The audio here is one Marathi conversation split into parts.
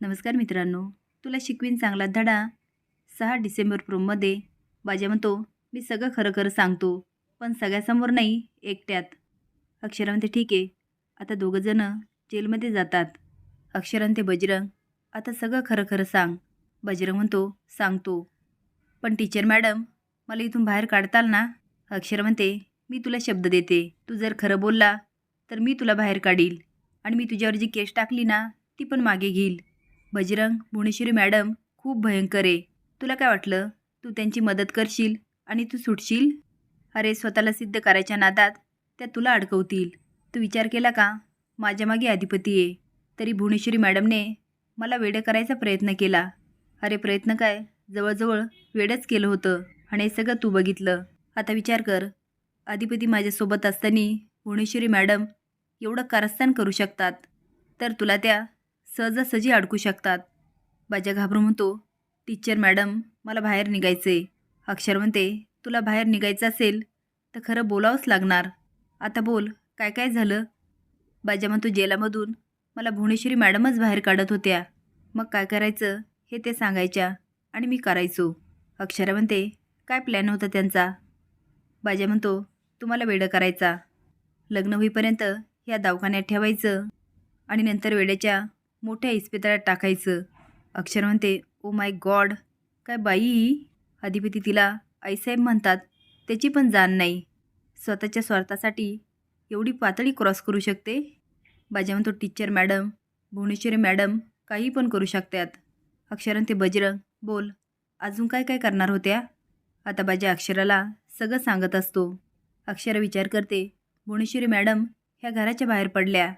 नमस्कार मित्रांनो तुला शिकवीन चांगला धडा. सहा डिसेंबर प्रोममध्ये बाजा म्हणतो मी सगळं खरं खरं सांगतो पण सगळ्यासमोर नाही एकट्यात. अक्षरांते ठीक आहे आता दोघंजणं जेलमध्ये जातात. अक्षरांते बजरंग आता सगळं खरं खरं सांग. बजरंग म्हणतो सांगतो. पण टीचर मॅडम मला इथून बाहेर काढताल ना? अक्षर म्हणते मी तुला शब्द देते तू जर खरं बोलला तर मी तुला बाहेर काढील आणि मी तुझ्यावर जी केस टाकली ना ती पण मागे घेईल. बजरंग भुवनेश्वरी मॅडम खूप भयंकर आहे. तुला काय वाटलं? तू त्यांची मदत करशील आणि तू सुटशील? अरे स्वतःला सिद्ध करायच्या नादात त्या तुला अडकवतील. तू विचार केला का? माझ्या मागे अधिपती आहे. तरी भुवनेश्वरी मॅडमने मला वेडं करायचा प्रयत्न केला. अरे प्रयत्न काय? जवळजवळ वेडच केलं होतं आणि हे सगळं तू बघितलं. आता विचार कर. अधिपती माझ्यासोबत असताना भुवनेश्वरी मॅडम एवढं कारस्थान करू शकतात. तर तुला त्या सहजासहजी अडकू शकतात. बाजा घाबरून म्हणतो टीचर मॅडम मला बाहेर निघायचे अक्षर म्हणते तुला बाहेर निघायचं असेल तर खरं बोलावंच लागणार. आता बोल काय काय झालं? बाजा म्हणतो जेलामधून मला भुवनेश्वरी मॅडमच बाहेर काढत होत्या. मग काय करायचं? हे ते सांगायच्या आणि मी करायचो. अक्षरा म्हणते काय प्लॅन होता त्यांचा? बाजा म्हणतो तुम्हाला वेडं करायचा. लग्न होईपर्यंत ह्या दवाखान्यात ठेवायचं आणि नंतर वेड्याच्या मोठ्या इस्पितळात टाकायचं. अक्षर म्हणते ओ माय गॉड काय बाई? ही अधिपती तिला आईसाहेब म्हणतात त्याची पण जाण नाही. स्वतःच्या स्वार्थासाठी एवढी पातळी क्रॉस करू शकते? बाजा म्हणतो टीचर मॅडम भुवनेश्वरी मॅडम काही पण करू शकतात. अक्षरन ते बजरंग बोल अजून काय काय करणार होत्या? आता बाजा अक्षराला सगळं सांगत असतो. अक्षर विचार करते भुवनेश्वरी मॅडम ह्या घराच्या बाहेर पडल्या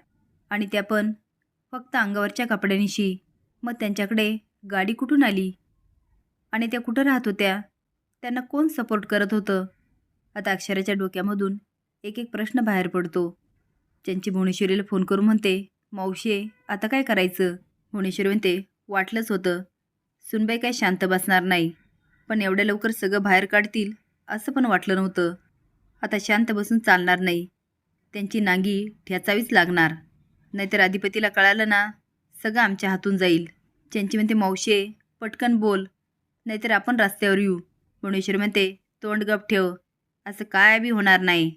आणि त्या पण फक्त अंगावरच्या कपड्यांशी मग त्यांच्याकडे गाडी कुठून आली? आणि त्या कुठं राहत होत्या? त्यांना कोण सपोर्ट करत होतं? आता अक्षराच्या डोक्यामधून एक एक प्रश्न बाहेर पडतो. ज्यांची भुवनेश्वरीला फोन करून म्हणते मावशे आता काय करायचं? भुवनेश्वरी म्हणते वाटलंच होतं. सुनबाई काय शांत बसणार नाही. पण एवढ्या लवकर सगळं बाहेर काढतील असं पण वाटलं नव्हतं. आता शांत बसून चालणार नाही. त्यांची नांगी ठेचावीच लागणार. नाहीतर अधिपतीला कळालं ना सगळं आमच्या हातून जाईल. चंची म्हणते मावशे पटकन बोल नाहीतर आपण रस्त्यावर येऊ. भुवनेश्वर म्हणते तोंड गप ठेव असं काय बी होणार नाही.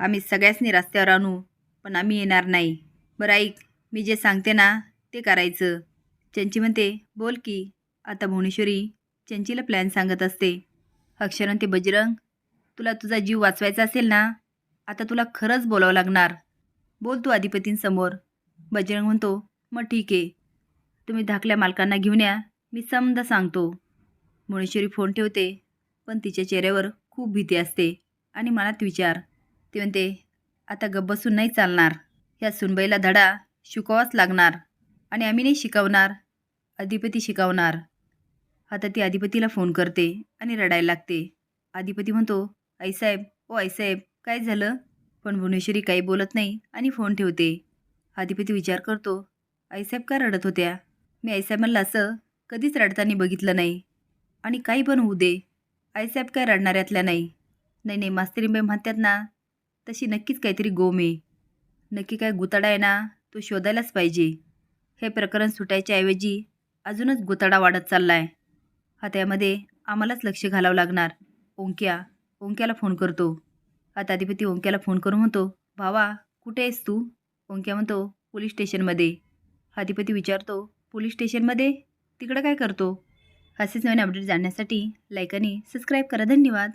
आम्ही सगळ्यासनी रस्त्यावर आणू पण आम्ही येणार नाही. बरं ऐक मी जे सांगते ना ते करायचं. चंची म्हणते बोल की. आता भुवनेश्वरी चंचीला प्लॅन सांगत असते. अक्षर म्हणते बजरंग तुला तुझा जीव वाचवायचा असेल ना आता तुला खरंच बोलावं लागणार. बोल तू अधिपतींसमोर. बजरंग म्हणतो मग ठीक. आहे तुम्ही धाकल्या मालकांना घेऊन या मी समजा सांगतो. मुणेश्वरी फोन ठेवते पण तिच्या चेहऱ्यावर खूप भीती असते आणि मनात विचार. ती म्हणते आता गप्प बसून नाही चालणार. ह्या सुनबाईला धडा शिकवावाच लागणार आणि आम्ही नाही शिकवणार अधिपती शिकवणार. आता ती अधिपतीला फोन करते आणि रडायला लागते. अधिपती म्हणतो आईसाहेब ओ आईसाहेब काय झालं? पण भुवनेश्वरी काही बोलत नाही आणि फोन ठेवते. अधिपती विचार करतो आईसाहेब का रडत होत्या? मी आईसाहेबांना असं कधीच रडताना बघितलं नाही. आणि काही पण होऊ दे आईसाहेब काय रडणाऱ्यातल्या नाही. नाही नाही मास्तरीबाई म्हणतात ना तशी नक्कीच काहीतरी गोम आहे. नक्की काय गुताडा आहे ना तो शोधायलाच पाहिजे. हे प्रकरण सुटायच्या ऐवजी अजूनच गुताडा वाढत चालला आहे हा त्यामध्ये आम्हालाच लक्ष घालावं लागणार. ओंक्या ओंक्याला फोन करतो. आता अधिपती ओंक्याला फोन करून म्हणतो भावा कुठे आहेस तू? ओंक्या म्हणतो पोलीस स्टेशनमध्ये. अधिपती विचारतो पोलीस स्टेशनमध्ये? तिकडं काय करतो? असेच नवीन अपडेट जाणण्यासाठी लाईक आणि सबस्क्राईब करा. धन्यवाद.